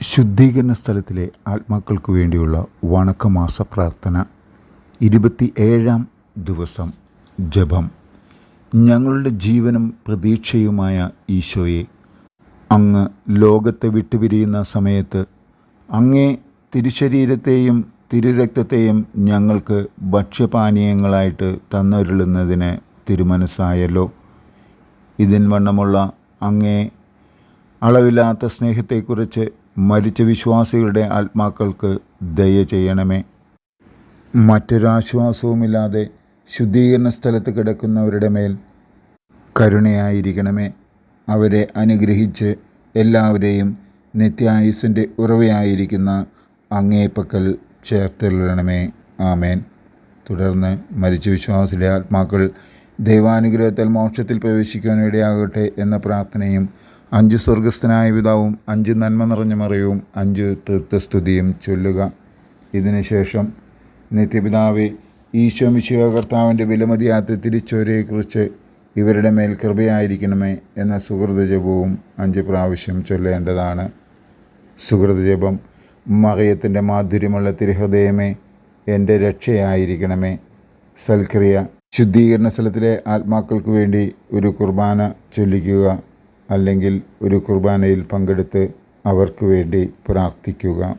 ശുദ്ധീകരണ സ്ഥലത്തിലെ ആത്മാക്കൾക്ക് വേണ്ടിയുള്ള വണക്കമാസ പ്രാർത്ഥന ഇരുപത്തി ഏഴാം ദിവസം ജപം. ഞങ്ങളുടെ ജീവനും പ്രതീക്ഷയുമായ ഈശോയെ അങ്ങ് ലോകത്തെ വിട്ടുപിരിയുന്ന സമയത്ത് അങ്ങേ തിരുശരീരത്തെയും തിരുരക്തത്തെയും ഞങ്ങൾക്ക് ഭക്ഷ്യപാനീയങ്ങളായിട്ട് തന്നൊരുളുന്നതിന് തിരുമനസ്സായല്ലോ. ഇതിൻ വണ്ണമുള്ള അങ്ങേ അളവില്ലാത്ത സ്നേഹത്തെക്കുറിച്ച് മരിച്ച വിശ്വാസികളുടെ ആത്മാക്കൾക്ക് ദയ ചെയ്യണമേ. മറ്റൊരാശ്വാസവുമില്ലാതെ ശുദ്ധീകരണ സ്ഥലത്ത് കിടക്കുന്നവരുടെ മേൽ കരുണയായിരിക്കണമേ. അവരെ അനുഗ്രഹിച്ച് എല്ലാവരെയും നിത്യായുസിന്റെ ഉറവയായിരിക്കുന്ന അങ്ങേപ്പക്കൽ ചേർത്തിടണമേ. ആമേൻ. തുടർന്ന് മരിച്ച വിശ്വാസിയുടെ ആത്മാക്കൾ ദൈവാനുഗ്രഹത്തിൽ മോക്ഷത്തിൽ പ്രവേശിക്കാനിടയാകട്ടെ എന്ന പ്രാർത്ഥനയും അഞ്ച് സ്വർഗസ്ഥനായ പിതാവും അഞ്ച് നന്മ നിറഞ്ഞ മറിയവും അഞ്ച് തൃത്വസ്തുതിയും ചൊല്ലുക. ഇതിനുശേഷം നിത്യപിതാവെ ഈശോ കർത്താവിന്റെ വിലമതിയാത്ത തിരിച്ചോരയെക്കുറിച്ച് ഇവരുടെ മേൽ കൃപയായിരിക്കണമേ എന്ന സുഹൃതജപവും അഞ്ച് പ്രാവശ്യം ചൊല്ലേണ്ടതാണ്. സുഹൃതജപം മകയത്തിന്റെ മാധുര്യമുള്ള തിരുഹൃദയമേ എന്റെ രക്ഷയായിരിക്കണമേ. സൽക്രിയ ശുദ്ധീകരണ സ്ഥലത്തിലെ ആത്മാക്കൾക്ക് വേണ്ടി ഒരു കുർബാന ചൊല്ലിക്കുക. അല്ലെങ്കിൽ ഒരു കുർബാനയിൽ പങ്കെടുത്ത് അവർക്ക് വേണ്ടി പ്രാർത്ഥിക്കുക.